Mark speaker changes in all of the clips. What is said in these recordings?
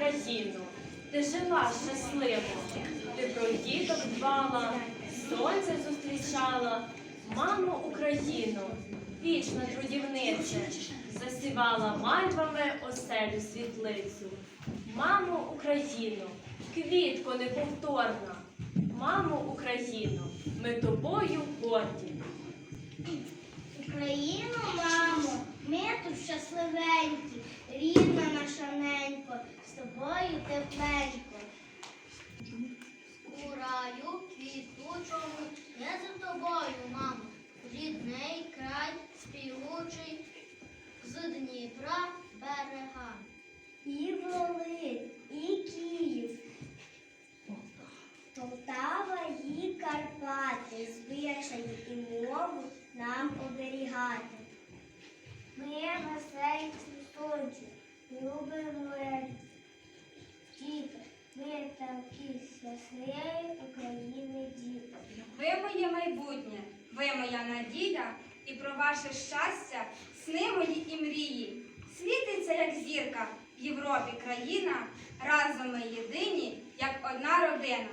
Speaker 1: Україну, ти жила щасливо, ти про діток дбала, сонце зустрічала, мамо Україну, вічна трудівниця, засівала мальвами оселю світлицю. Мамо Україну, квітко неповторна, мамо Україну, ми тобою горді.
Speaker 2: Україно, мамо, ми тут щасливенькі, рідна наша ненько, з тобою тепленько. У раю квітучому, я за тобою, мамо, рідний край співучий з Дніпра берега. І Волинь, і Київ, Полтава і Карпати, звичаї і мову нам оберігати. Ми веселі цвіточі, любимо діти. Ми там після своєї України діти.
Speaker 3: Ви моє майбутнє, ви моя надія, і про ваше щастя, сни мої і мрії. Світиться, як зірка в Європі країна, разом ми єдині, як одна родина.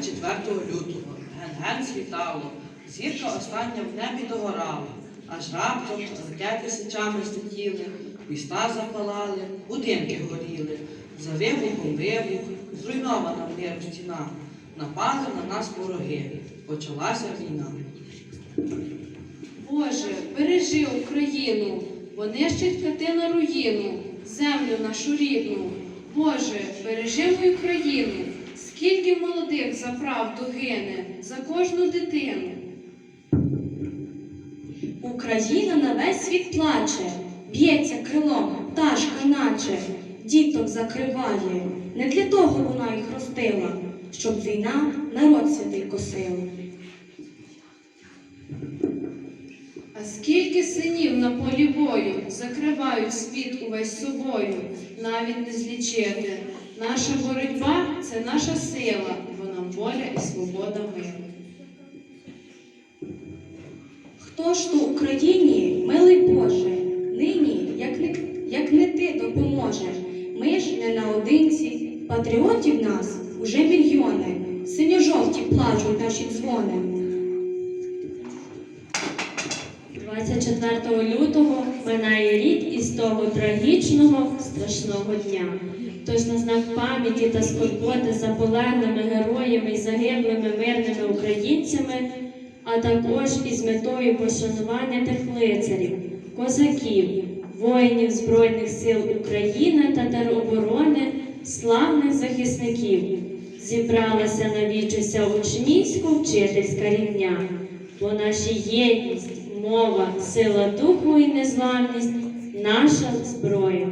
Speaker 4: 24 лютого ген-ген світало, зірка остання в небі догорала, аж раптом ракети сичами злетіли, міста запалали, будинки горіли, за вибухом вибух, зруйнована миру стіна, напали на нас вороги, почалася війна.
Speaker 5: Боже, бережи Україну, бо нищить хати на руїну, землю нашу рідну. Боже, бережи мою країну, скільки молодих за правду гине, за кожну дитину.
Speaker 6: Україна на весь світ плаче, б'ється крилом, пташка наче, діток закриває. Не для того вона їх ростила, щоб війна народ святий косила.
Speaker 5: А скільки синів на полі бою закривають світ увесь собою, навіть не злічити. Наша боротьба це наша сила, бо нам воля і свобода миру.
Speaker 6: Хто ж то Україні, милий Боже, нині, як не, як не ти допоможе. Ми ж не наодинці, патріотів нас уже мільйони, синьо-жовті плачуть наші дзвони.
Speaker 7: 24 лютого минає рік із того трагічного страшного дня. Тож на знак пам'яті та скорботи за полеглими героями і загиблими мирними українцями, а також із метою пошанування тих лицарів, козаків, воїнів Збройних сил України та тероборони, славних захисників, зібралася на вічуся учнівсько-вчительська рівня, бо наша єдність, мова, сила духу і незламність наша зброя.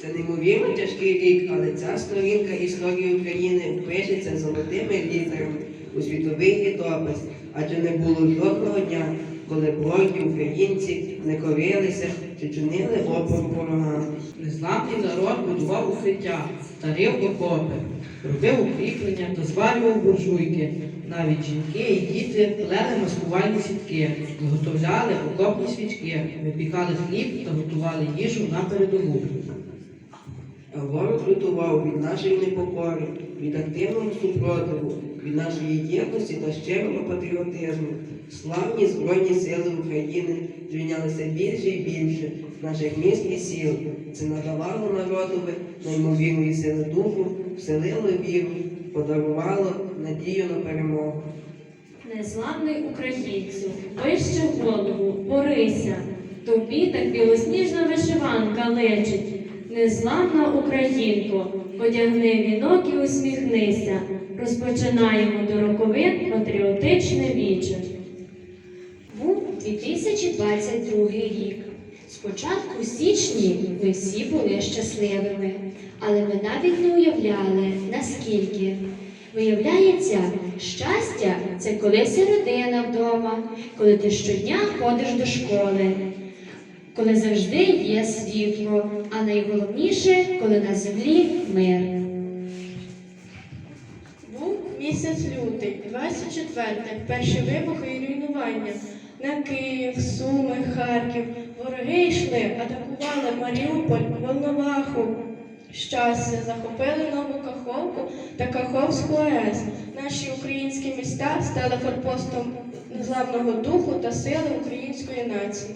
Speaker 8: Це неймовірно тяжкий рік, але ця сторінка історії України пишеться золотими літерами у світовий літопис, адже не було жодного дня, коли горді українці не корилися чи чинили опор ворогам.
Speaker 4: Незламний народ у будував укриття, тарив окопи робив укріплення та буржуйки. Навіть жінки і діти плели маскувальні сітки, виготовляли окопні свічки, випікали хліб та готували їжу на передову.
Speaker 8: А ворог лютував від нашої непокори, від активного супротиву, від нашої єдності та щирого патріотизму. Славні Збройні сили України звільнялися більше і більше наших міст і сіл. Це надавало народові неймовірної сили духу, вселило віру, подарувало надію на перемогу.
Speaker 7: Незламний українцю, вище голову, борися, тобі так білосніжна вишиванка лечить. Незламна українко, одягни вінок і усміхнися. Розпочинаємо до роковин патріотичне віче.
Speaker 9: Був 2022 рік. Спочатку в січні ми всі були щасливими, але ми навіть не уявляли, наскільки. Виявляється, щастя це коли родина вдома, коли ти щодня ходиш до школи, коли завжди є світло, а найголовніше, коли на землі мир.
Speaker 10: Був місяць лютий, 24, перші вибухи і руйнування. На Київ, Суми, Харків. Вороги йшли, атакували Маріуполь, Волноваху. Щастя, захопили нову Каховку та Каховську АЕС. Наші українські міста стали форпостом незламного духу та сили української нації.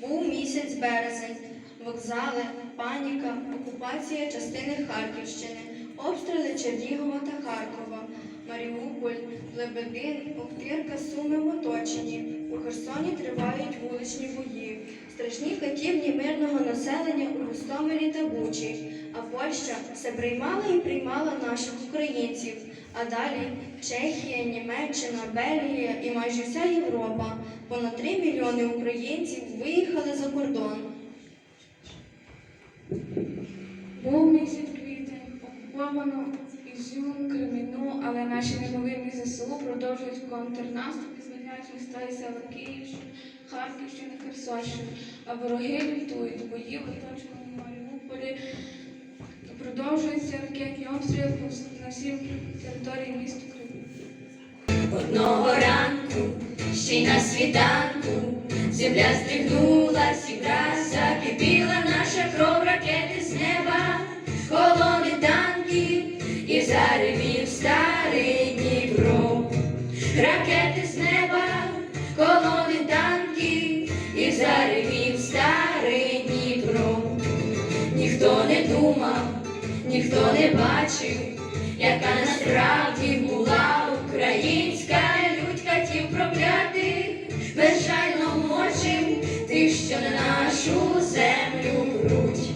Speaker 2: Був місяць березень, вокзали, паніка, окупація частини Харківщини, обстріли Чернігова та Харкова, Маріуполь, Лебедин, Охтирка, Суми в оточенні. У Херсоні тривають вуличні бої, страшні катівні мирного населення у Гостомелі та Бучі. А Польща все приймала і приймала наших українців. А далі Чехія, Німеччина, Бельгія і майже вся Європа. Понад 3 мільйони українців виїхали за кордон.
Speaker 10: Був місяць квітень, окуповано Ізюм, Креміну, але наші неймовірні ЗСУ продовжують контрнаступ і міста і села Київщини, Харківщини, Херсонщини. А вороги лютують, бої в оточеному Маріуполі. Продовжуються ракетні обстріли на всій території міста Криму.
Speaker 11: Одного ранку, ще й на світанку, земля здригнулась і враз закипіла наша кров ракети заревів старий Дніпро. Ракети з неба, колони танків і заревів старий Дніпро. Ніхто не думав, ніхто не бачив, яка насправді була українська лють катів проклятих, безжально мочив тих, що на нашу землю пруть.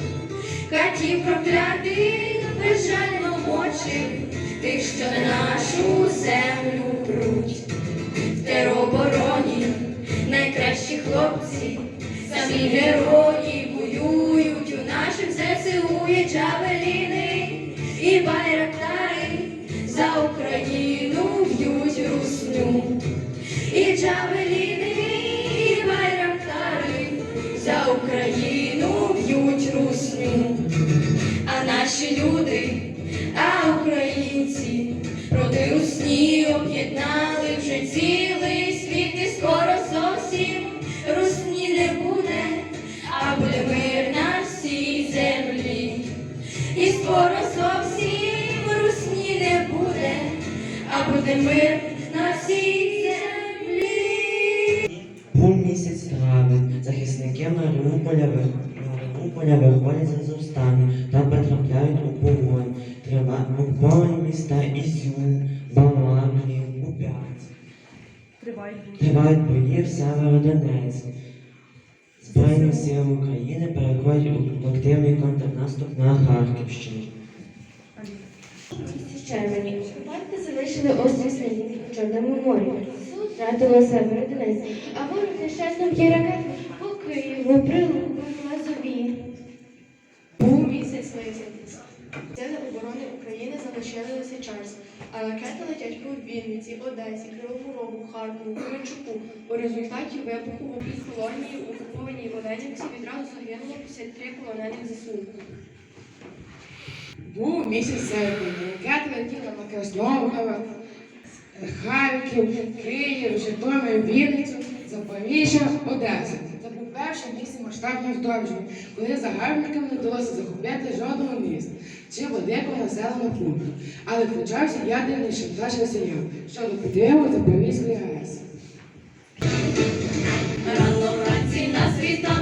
Speaker 11: Проклятих, безжально мочив тих, що на нашу землю пруть. В теробороні найкращі хлопці, самі герої воюють у наших ЗСУ є джавеліни буде мир на всій землі.
Speaker 12: Був місяць травень, захисники Маріуполя, Маріуполя виходять з Азовстану та потрапляють у полон. Тривають окуповані міста Ізюм, Балаклію, Куп'янськ. Тривають бої в Северодонецьк. Збройні сили України переходять у активний контрнаступ на Харківщину.
Speaker 9: Червені Карпати залишили острів Слизький в Чорному морі. Втратили себе Денис. А ворог нещасним є ракет по Києву, Прилуку, Лазові.
Speaker 10: Був місяць Лисятись. Сили оборони України залишилися час. а ракети летять по Вінниці, Одесі, Кривопорогу, Харкову, Кременчуку. У результаті вибуху у півколонії у окупованій Оленівці відразу загинуло 53 полонених ЗСУ
Speaker 13: був місяць серпень. Я на Новгород, Харків, Київ, Житомир, Вінницю, Запоріжжя, Одеса. Це був перший місяць масштабного вторгнення, коли загарбникам не вдалося захопляти жодного міста чи великого населеного пункту. Але почався ядерний шантаж що щодо підриву Запорізької АЕС.
Speaker 11: Рано вранці на
Speaker 12: світах.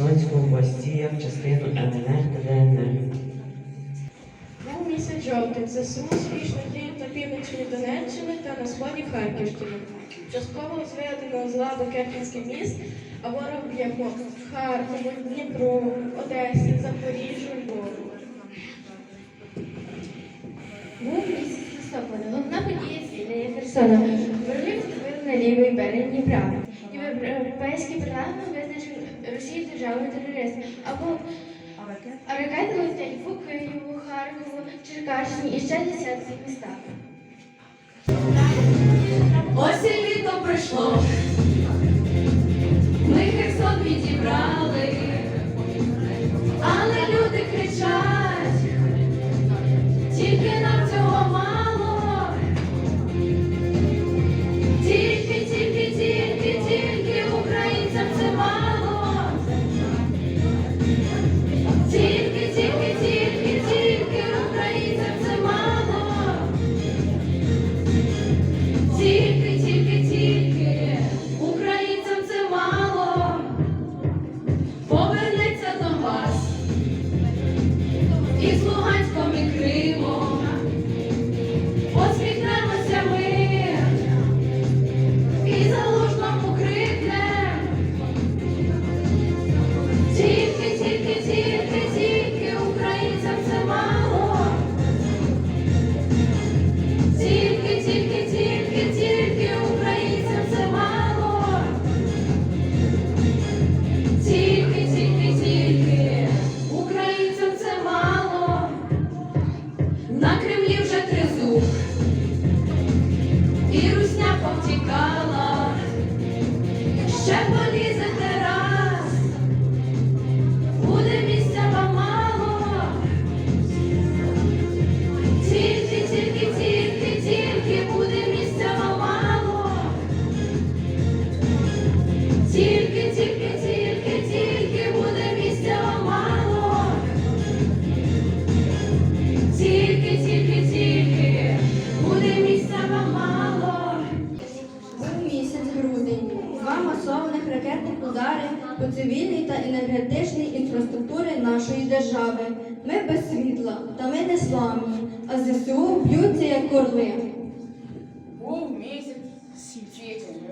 Speaker 12: Херсонського області в частину МНР та ДНР.
Speaker 10: Був місяць жовтень ЗСУ успішно діють на півночі Донеччини та на сході Харківщини. Частково зведено з ладу Керкінський міст, а ворог б'є по Харкову, Дніпру, Одесі, Запоріжжю, Львову.
Speaker 9: Був місяць листопада. Головна подія звільнення Херсона. Ворогів вступили на лівий берег Дніпра. Європейський парламент нашій Росії державний терорист. Або а ракети летять по Києву, Харкову, Черкащині і ще десятки містах.
Speaker 11: Ось літо пройшло. Ми Херсон відібрали, але люди кричать, тільки нам.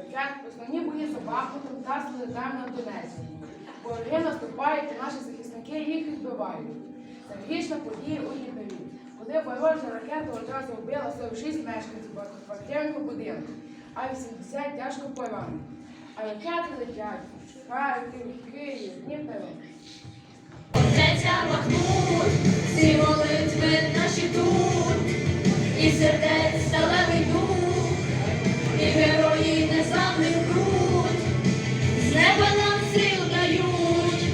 Speaker 13: Січень, основні бої за Бахмутом та на Донецьку. Вороги наступають, і наші захисники їх відбивають. Трагічна подія у Дніпрі, коли ворожа ракета одразу вбила 46 мешканців багатоквартирного будинку, а 80 тяжко поранені. А ракети летять Харків, Київ, Дніпро.
Speaker 14: Отця Бахмут, всі молитви наші тут, і сердець сталевий дух, і герої незламних крут, з неба нам сил дають,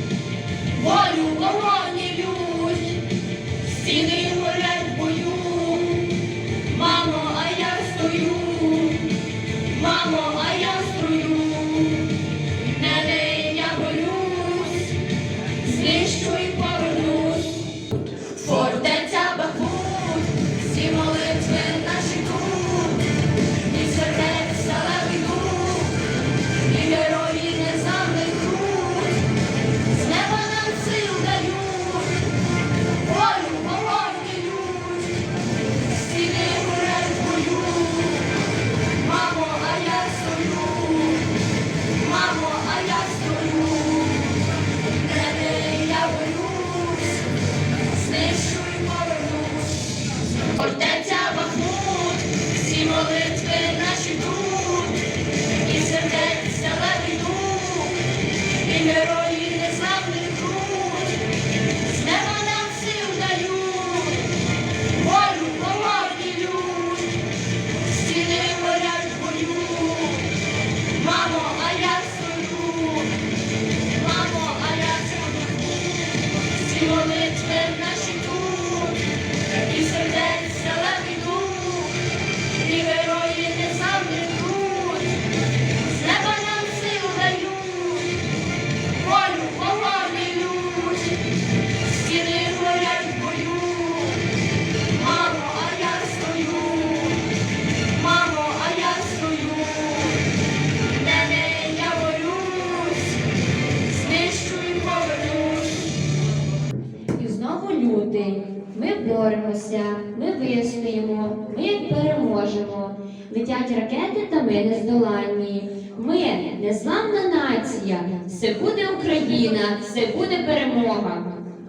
Speaker 14: волю вогоні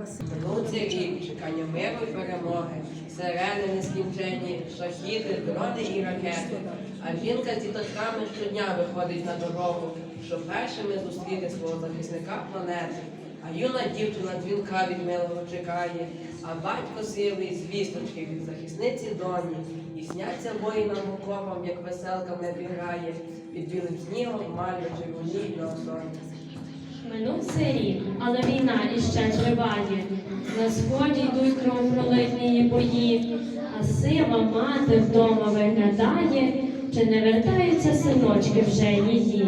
Speaker 8: Минув рік чекання миру і перемоги, сирени нескінченні, шахіди, дрони і ракети. А жінка з діточками щодня виходить на дорогу, щоб першими зустріти свого захисника планети. А юна дівчина дзвінка від милого чекає, а батько сивий звісточки від захисниці доні. І сняться воїнам окопам, як веселка в небі грає, під білим снігом малю червоні на осоні.
Speaker 7: Минув цей рік, але війна іще триває. На сході йдуть кровопролитні бої, а сива мати вдома виглядає, чи не вертаються синочки вже її.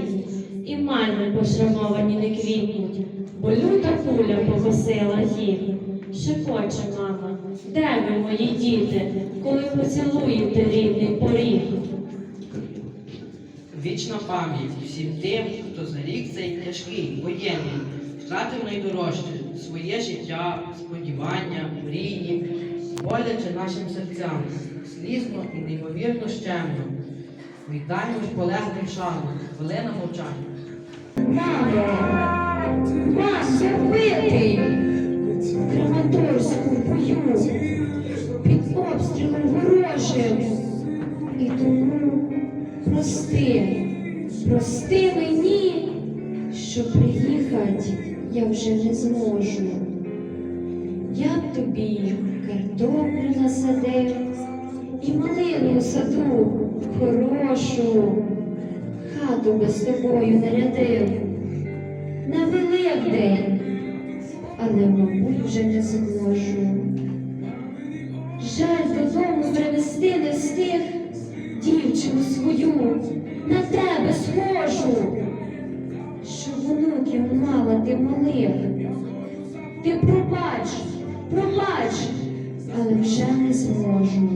Speaker 7: І мальви пошрамовані не квітнуть, бо люта куля покосила їх. Шепоче мама, де ви, мої діти, коли поцілуєте рідний поріг?
Speaker 4: Вічна пам'ять всім тим, хто за рік цей тяжкий, воєнний, втратив найдорожче своє життя, сподівання, мрії, боляче нашим серцям, слізно і неймовірно щемно. Віддаємо полеглим шану, хвилина мовчання.
Speaker 14: Мася вбитий в Краматорську бою під обстрілом ворожим. Прости мені, що приїхать я вже не зможу. Я б тобі картоплю насадив і малину саду хорошу, хату би з тобою нарядив на Великдень, але, мабуть, вже не зможу. Жаль додому привезти не встиг дівчину свою, на тебе ти малих. Ти пробач, пробач, але вже не зможу.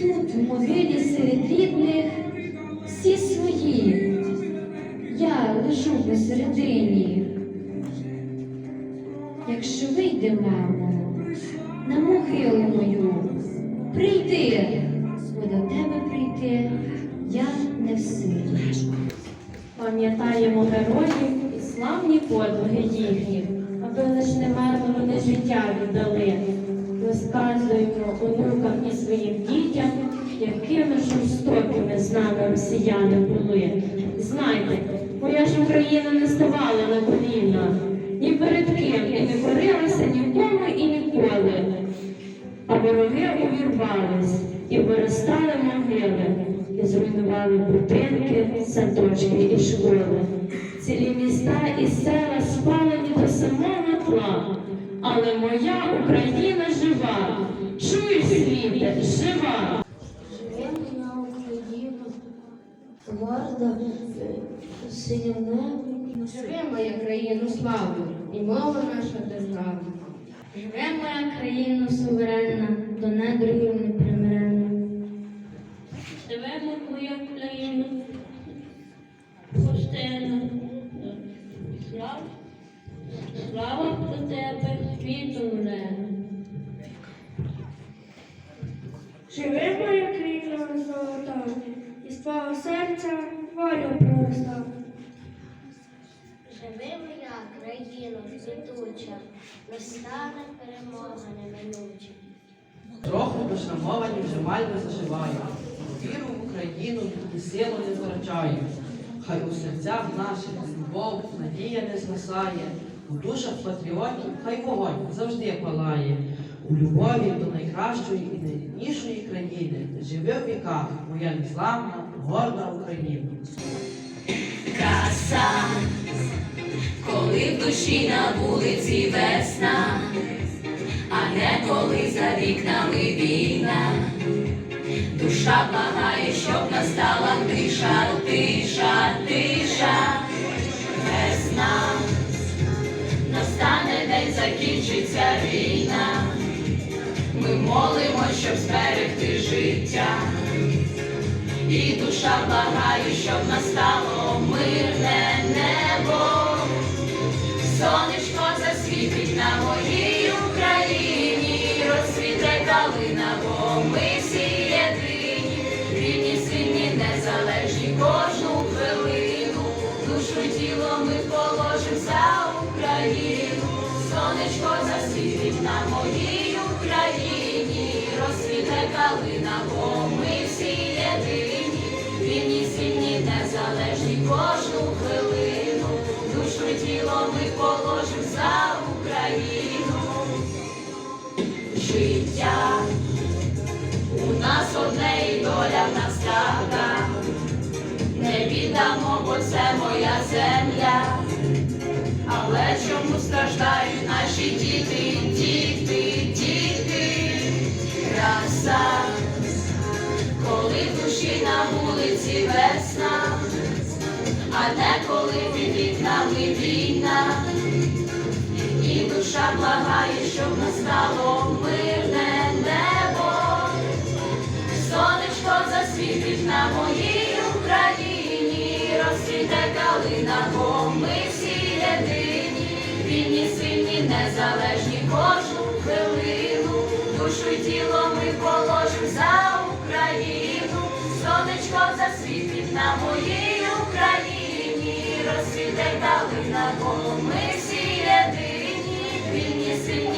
Speaker 14: Тут в могилі серед рідних всі свої. Я
Speaker 11: лежу посередині. Якщо вийде, мамо, на могилу мою, прийди, бо до тебе прийти я не в силі.
Speaker 7: Пам'ятаємо героїв славні подвиги їхні, аби лиш не мерли вони життя віддали. Розказуємо онукам і своїм дітям, якими жорстокими з нами росіяни були. Знайте, моя ж Україна не ставала на коліна, ні перед ким і не корилася нікому і ніколи. А вороги увірвались і виростали могили, і зруйнували будинки, садочки і школи. Цілі міста і села спалені до самого тла. Але моя Україна жива. Чуєш, світе, жива.
Speaker 11: Живемо на Україну, гордо, синє.
Speaker 10: Живе моя країну славу, і мова наша держава.
Speaker 11: Живе моя країна суверенна, до недругів непримиренна.
Speaker 7: Живемо моя Україна. Пустина. Слава, слава про тебе, світу.
Speaker 10: Живе моя країна золота, і з твого серця волю проста.
Speaker 15: Живи моя країна цвітуча, настане перемога неминуча.
Speaker 4: Трохи пошрамовані вже майже заживають. Віру в Україну і силу не втрачає. Хай у серцях наших любов, надія не згасає. У душах патріотів хай вогонь завжди палає. У любові до найкращої і найріднішої країни живи в віках моя незламна, горда Україна.
Speaker 14: краса, коли в душі на вулиці весна, а не коли за вікнами війна. Душа благає, щоб настала тиша, тиша, молимо, щоб зберегти життя. І душа благає, щоб настало мирне небо. Сонечко засвітить на моїй Життя у нас одне і доля в нас така. Не віддамо, бо це моя земля. Але чому страждають наші діти, діти, діти, краса, коли душі на вулиці весна, а не коли душа щоб настало мирне небо, сонечко засвітить на моїй Україні, розцвіте калина, бо ми всі єдині, вільні, сильні, незалежні кожну хвилину, душу й тіло ми положим за Україну, сонечко засвітить на моїй Україні, розцвіте калина, бо ми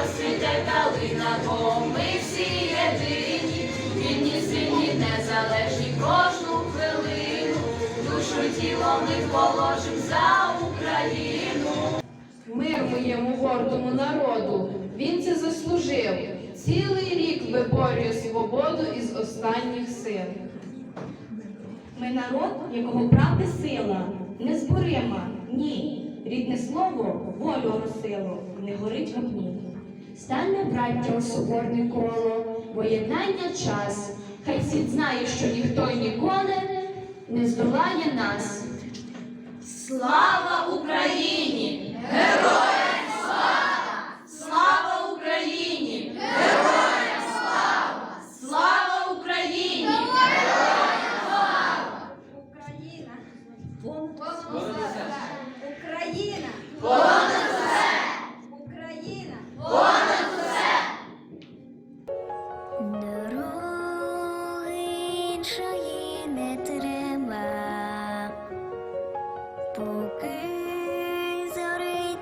Speaker 14: розсвіте калина, бо ми всі єдині, вільні, сильні, незалежні кожну хвилину, душу тіло ми положим за Україну.
Speaker 5: Мир моєму гордому народу, він це заслужив. Цілий рік виборює свободу із останніх сил.
Speaker 6: Ми народ, якого правди сила, не незборима, ні. Рідне слово волю росило, не горить в огні.
Speaker 9: Стане браття у соборне коло, бо час. Хай світ знає, що ніхто ніколи не здолає нас.
Speaker 14: Слава Україні! Героям!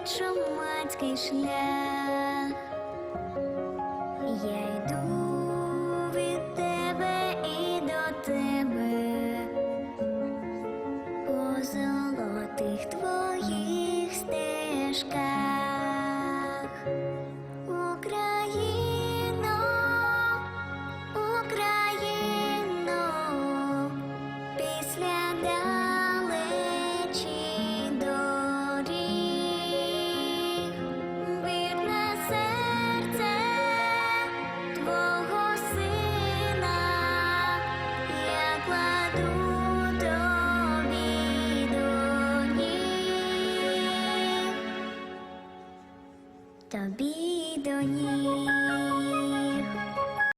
Speaker 15: шумацький шлях.